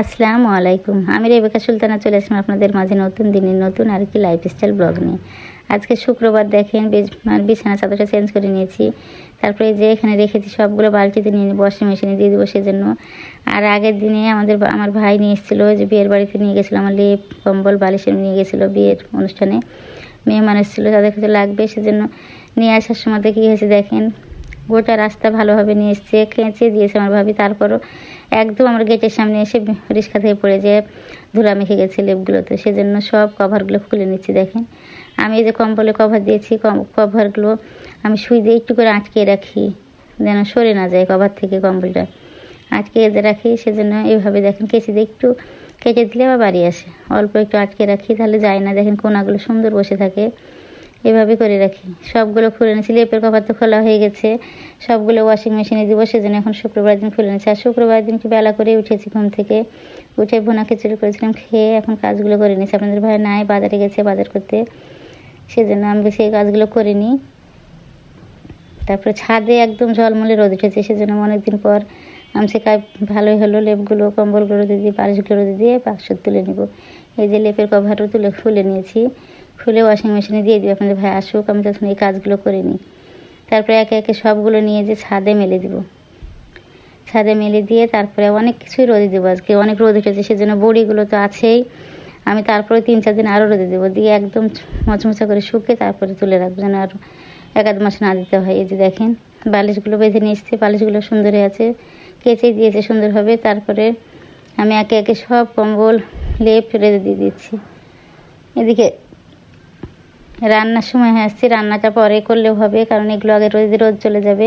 আসসালামু আলাইকুম। আমি রেবেকা সুলতানা, চলে আসলাম আপনাদের মাঝে নতুন দিনের নতুন আর কি লাইফস্টাইল ব্লগ নিয়ে। আজকে শুক্রবার দেখেন মানে বিছানা চাদরটা চেঞ্জ করে নিয়েছি। তারপরে যে এখানে রেখেছি সবগুলো বালতিতে নিয়ে নিয়ে ওয়াশিং মেশিনে দিয়ে দেবো সেজন্য। আর আগের দিনে আমাদের আমার ভাই নিয়ে এসেছিল যে বিয়ের বাড়িতে নিয়ে গেছিল, আমার লেপ, কম্বল, বালিশ নিয়ে গেছিল বিয়ের অনুষ্ঠানে। মেয়ে মানুষ ছিল তাদের কাছে লাগবে সেজন্য। নিয়ে আসার সময় কী হয়েছে দেখেন গোটা রাস্তা ভালোভাবে নিয়ে এসছে, খেঁচে দিয়েছে আমার ভাবি। তারপরও একদম আমার গেটের সামনে এসে রিক্সা থেকে পড়ে যেয়ে ধুলা মেখে গেছে লেপগুলোতে। সেজন্য সব কভারগুলো খুলে নিচ্ছি, দেখেন। আমি এই যে কম্বলে কভার দিয়েছি কভারগুলো আমি সুই দিয়ে একটু করে আটকে রাখি, যেন সরে না যায় কভার থেকে কম্বলটা। আটকে রাখি, সেজন্য এইভাবে দেখেন কেচি দিয়ে একটু কেটে দিলে আবার বাড়ি আসে। অল্প একটু আটকে রাখি, তাহলে যায় না। দেখেন কোনাগুলো সুন্দর বসে থাকে। এভাবে করে রাখি। সবগুলো খুলে নিয়েছি লেপের কভার তো খোলা হয়ে গেছে। সবগুলো ওয়াশিং মেশিনে দিব, সেজন্য এখন শুক্রবার দিন খুলে নিয়েছি আর শুক্রবার দিন একটু বেলা করে উঠেছি ঘুম থেকে? উঠে ভুনা খিচুড়ি করেছিলাম, খেয়ে এখন কাজগুলো করে নিয়েছি। আপনাদের ভাই নাই, বাজারে গেছে বাজার করতে। সেজন্য আমি সেই কাজগুলো করে নিই। তারপরে ছাদে একদম ঝলমলে রোদ উঠেছে, সেজন্য অনেকদিন পর আমি সে কাজ ভালোই হলো, লেপগুলো, কম্বলগুলো দিয়ে বালিশগুলো রোদে দিয়ে বাক্স তুলে নিব। এই যে লেপের কভারও তুলে খুলে নিয়েছি। খুলে ওয়াশিং মেশিনে দিয়ে দিই আপনাদের ভাই, আসুক, আমি তখন এই কাজগুলো করে নিই। তারপরে একে একে সবগুলো নিয়ে যে ছাদে মেলে দিব। ছাদে মেলে দিয়ে তারপরে অনেক কিছুই রোদে দেবো আজকে। অনেক রোদ উঠেছে, সেজন্য বড়িগুলো তো আছেই। আমি তারপরে তিন, চার দিন আরও রোদে দেবো। দিয়ে একদম মচমচা করে শুকে তারপরে তুলে রাখব যেন আর এক আধ মাস না দিতে হয়। এই যে দেখেন বালিশগুলো বেঁধে নিয়ে এসছে বালিশগুলো সুন্দর হয়ে আছে। কেচে দিয়েছে সুন্দরভাবে, তারপরে আমি একে একে সব কম্বল, লেপ রেঁধে দিয়ে দিচ্ছি। এদিকে রান্নার সময় হয়ে, আসছি, রান্নাটা পরে করলেও হবে, কারণ এগুলো আগে রোদ রোদ চলে যাবে।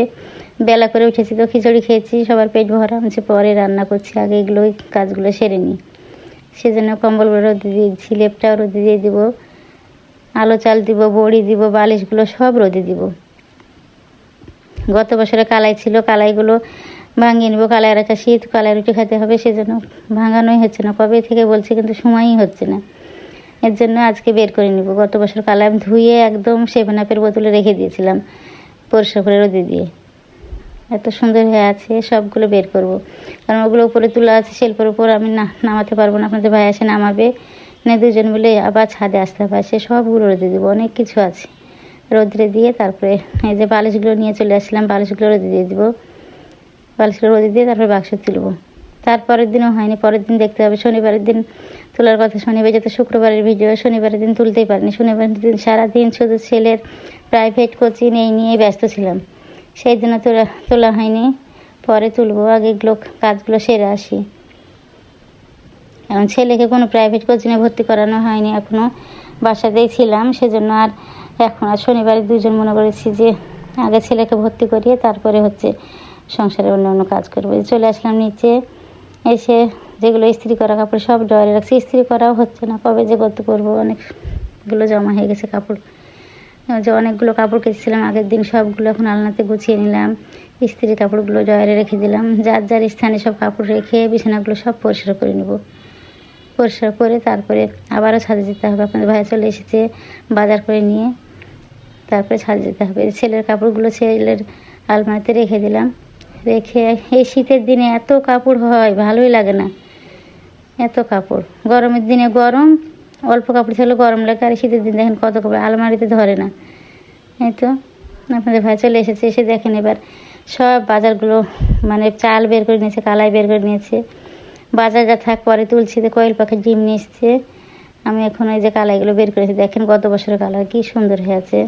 বেলা করে উঠেছি তো, খিচুড়ি খেয়েছি, সবার পেট ভরা হচ্ছে পরে রান্না করছি, আগে এগুলো ওই কাজগুলো সেরে নিই। সেজন্য কম্বলগুলো রোদে দিয়েছি লেপটাও রোদে দিয়ে দিব, আলো চাল দিব, বড়ি দিব, বালিশগুলো সব রোদে দিব। গত বছরে কালাই ছিল, কালাইগুলো ভাঙিয়ে নিব। কালাইয়ের একটা শীত, কালাই রুটি খেতে হবে, সেজন্য ভাঙানোই হচ্ছে না। কবে থেকে বলছি কিন্তু সময়ই হচ্ছে না। এর জন্য আজকে বের করে নিব। গত বছর কালাই আমি ধুয়ে একদম সেভেন আপের বোতলে রেখে দিয়েছিলাম পরিষ্কার করে রোদে দিয়ে। এত সুন্দর হয়ে আছে, সবগুলো বের করব। কারণ ওগুলো উপরে তোলা আছে শেল্পের উপর আমি না নামাতে পারব না। আপনাদের ভাই এসে নামাবে। না দুজন বলে আবার ছাদে আসতে হবে। সে সবগুলো রোদে দেবো, অনেক কিছু আছে। রোদ্রে দিয়ে তারপরে এই যে বালিশগুলো নিয়ে চলে আসলাম, বালিশগুলো রোদে দিয়ে দিব। বালিশগুলো রোদে দিয়ে তারপরে বাক্স তুলবো। তারপরের দিনও হয়নি, পরের দিন দেখতে হবে। শনিবারের দিন তোলার কথা শনিবার যেতে শুক্রবারের ভিডিও শনিবারের দিন তুলতেই পারিনি। শনিবারের দিন সারাদিন শুধু ছেলের প্রাইভেট কোচিং এই নিয়ে ব্যস্ত ছিলাম। সেই জন্য তোলা তোলা হয়নি। পরে তুলবো, আগে কাজগুলো সেরে আসি। এখন ছেলেকে কোনো প্রাইভেট কোচিংয়ে ভর্তি করানো হয়নি এখনও বাসাতেই ছিলাম, সেজন্য আর এখন আর শনিবারে দুজন মনে করেছি যে আগে ছেলেকে ভর্তি করিয়ে তারপরে হচ্ছে সংসারে অন্য অন্য কাজ করব। চলে আসলাম নিচে, এসে যেগুলো ইস্ত্রি করা কাপড় সব ডয়ারে রাখছি। ইস্ত্রি করাও হচ্ছে না, কবে যে করতে করব, অনেকগুলো জমা হয়ে গেছে কাপড়। যে অনেকগুলো কাপড় কেচেছিলাম, আগের দিন সবগুলো এখন আলনাতে গুছিয়ে নিলাম। ইস্ত্রি কাপড়গুলো ডয়ারে রেখে দিলাম। যার যার স্থানে সব কাপড় রেখে বিছানাগুলো সব পরিষ্কার করে নেব। পরিষ্কার করে তারপরে আবারও ছাদে যেতে হবে। আপনাদের ভাই চলে এসেছে বাজার করে নিয়ে। তারপরে যেতে হবে। ছেলের কাপড়গুলো ছেলের আলমারিতে রেখে দিলাম। রেখে এই শীতের দিনে এত কাপড় হয়, ভালোই লাগে না। এত কাপড়। গরমের দিনে গরম, অল্প কাপড় ছিল গরম লাগে, আর শীতের দিন দেখেন কত কাপড় আলমারিতে ধরে না। এই তো, আপনাদের ভাই চলে এসেছে, এসে দেখেন এবার সব বাজারগুলো মানে চাল বের করে নিয়েছে, কালাই বের করে নিয়েছে। বাজার যা থাক পরে তুলছিতে কয়েল পাখির ডিম নিয়ে এসছে। আমি এখন ওই যে কালাইগুলো বের করেছি, দেখেন গত বছরের কালার কি সুন্দর হয়ে আছে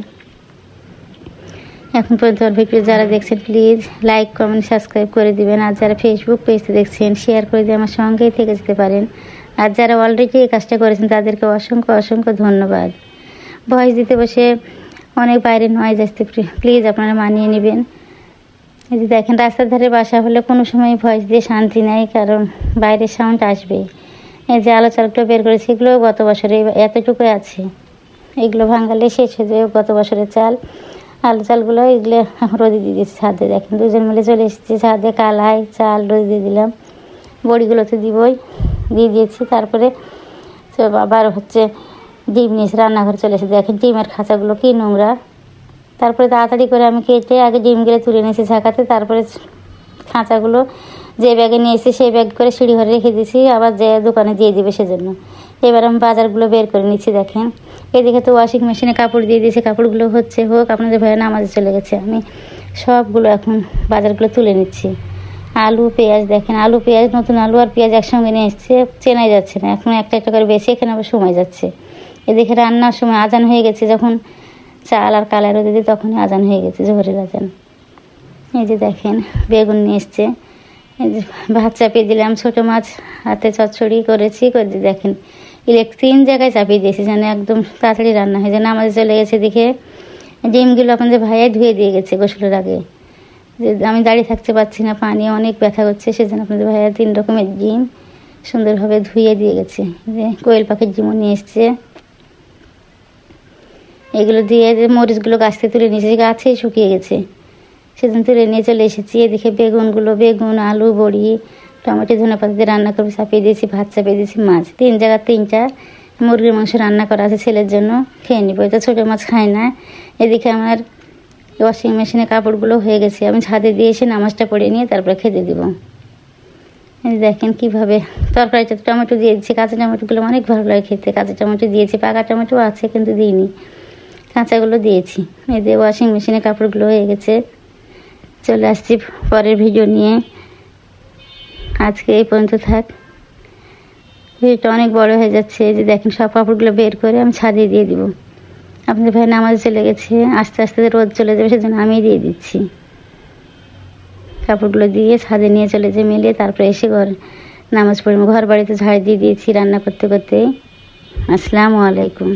এখন পর্যন্ত ভিডিও যারা দেখছেন প্লিজ লাইক কমেন্ট সাবস্ক্রাইব করে দিবেন। আর যারা ফেসবুক পেজে দেখছেন শেয়ার করে দিয়ে আমার সঙ্গেই থেকে যেতে পারেন। আর যারা অলরেডি এই কাজটা করেছেন, তাদেরকে অসংখ্য অসংখ্য ধন্যবাদ। ভয়েস দিতে বসে অনেক বাইরে নয়েজ আসতে প্লিজ আপনারা মানিয়ে নেবেন। এই যে দেখেন, রাস্তার ধারে বাসা হলে কোনো সময় ভয়েস দিয়ে শান্তি নেই, কারণ বাইরের সাউন্ড আসবে। এই যে আলো চালগুলো বের করেছি এগুলো গত বছরে এতটুকু আছে। এগুলো ভাঙালে শেষ হয়ে যাবে গত বছরের চাল। আলু চালগুলো এগুলো রোদে দিয়ে দিয়েছি, ছাদে দেখেন, দুজন মিলে চলে এসেছি ছাদে, কালাই চাল রোদে দিয়ে দিলাম। বড়িগুলো তো দিবই, দিয়ে দিয়েছি। তারপরে আবার হচ্ছে ডিম নিয়েছি রান্নাঘরে চলে এসেছি। দেখেন, ডিমের খাঁচাগুলো কী নোংরা। তারপরে তাড়াতাড়ি করে আমি কেটে আগে ডিমগুলো তুলে নিয়েছি ঝাঁকাতে। তারপরে খাঁচাগুলো যে ব্যাগে নিয়ে এসেছি, সেই ব্যাগ করে সিঁড়ি ঘরে রেখে দিয়েছি। আবার যে দোকানে দিয়ে দিবে সেজন্য। এবার আমি বাজারগুলো বের করে নিচ্ছি, দেখেন। এদিকে তো ওয়াশিং মেশিনে কাপড় দিয়ে দিয়েছি, কাপড়গুলো হচ্ছে হোক, আপনাদের ভাইয়া নামাজে চলে গেছে। আমি সবগুলো এখন বাজারগুলো তুলে নিচ্ছি। আলু, পেঁয়াজ দেখেন, আলু, পেঁয়াজ, নতুন আলু আর পেঁয়াজ একসঙ্গে নিয়ে এসছে, চেনাই যাচ্ছে না। এখন একটা একটা করে বেশি, এখানে আবার সময় যাচ্ছে। এদিকে রান্নার সময় আজান হয়ে গেছে, যখন চাল আর কালারও দিদি তখনই আজান হয়ে গেছে, জোহরের আজান। এই যে দেখেন, বেগুন নিয়ে এসছে। এই যে ভাত চাপিয়ে দিলাম, ছোটো মাছ, হাতে চচ্চড়ি করেছি। করে দেখেন ইলেক তিন জায়গায় চাপিয়ে দিয়েছি যেন একদম তাড়াতাড়ি রান্না হয়ে যায়। আমাদের চলে গেছে দেখে ডিমগুলো আপনাদের ভাইয়াই ধুয়ে দিয়ে গেছে গোসলের আগে। যে আমি দাঁড়িয়ে থাকতে পারছি না, পানি অনেক ব্যথা করছে, সেজন্য আপনাদের ভাইয়া তিন রকমের ডিম সুন্দরভাবে ধুয়ে দিয়ে গেছে। যে কোয়েল পাখির ডিমও নিয়ে এসছে। এগুলো দিয়ে যে মরিচগুলো গাছ থেকে তুলে নিয়েছে গাছেই শুকিয়ে গেছে। সেদিন তুলে নিয়ে চলে এসেছি, এদিকে বেগুনগুলো, বেগুন, আলু, বড়ি টমেটো, ধনে পাতা দিয়ে রান্না করে চাপিয়ে দিয়েছি, ভাত চাপিয়ে দিয়েছি, মাছ। তিন জায়গার তিনটা মুরগির মাংস রান্না করা আছে ছেলের জন্য, খেয়ে নিবো। এটা ছোটো মাছ খায় না। এদিকে আমার ওয়াশিং মেশিনে কাপড়গুলো হয়ে গেছে। আমি ছাদে দিয়ে এসে নামাজটা পড়ে নিয়ে তারপরে খেতে দিব। দেখেন কীভাবে তরকারিতে তো টমেটো দিয়ে দিচ্ছি। কাঁচা টমেটোগুলো অনেক ভালো লাগে খেতে। কাঁচা টমেটো দিয়েছি, পাকা টমেটো আছে, কিন্তু দিইনি। কাঁচাগুলো দিয়েছি। যে ওয়াশিং মেশিনে কাপড়গুলো হয়ে গেছে। চলে আসছি পরের ভিডিও নিয়ে। আজকে এই পর্যন্ত থাক। ভিডিওটা অনেক বড় হয়ে যাচ্ছে যে দেখেন সব কাপড়গুলো বের করে আমি ছাদে দিয়ে দিব। আপনাদের ভাই নামাজ চলে গেছে, আস্তে আস্তে রোদ চলে যাবে, সেজন্য আমি দিয়ে দিচ্ছি। কাপড়গুলো দিয়ে ছাদে নিয়ে চলে যে মেলে তারপরে এসে ঘর, নামাজ পড়ে ঘর বাড়িতে ঝাড় দিয়ে দিয়েছি রান্না করতে করতে। আসসালামু আলাইকুম।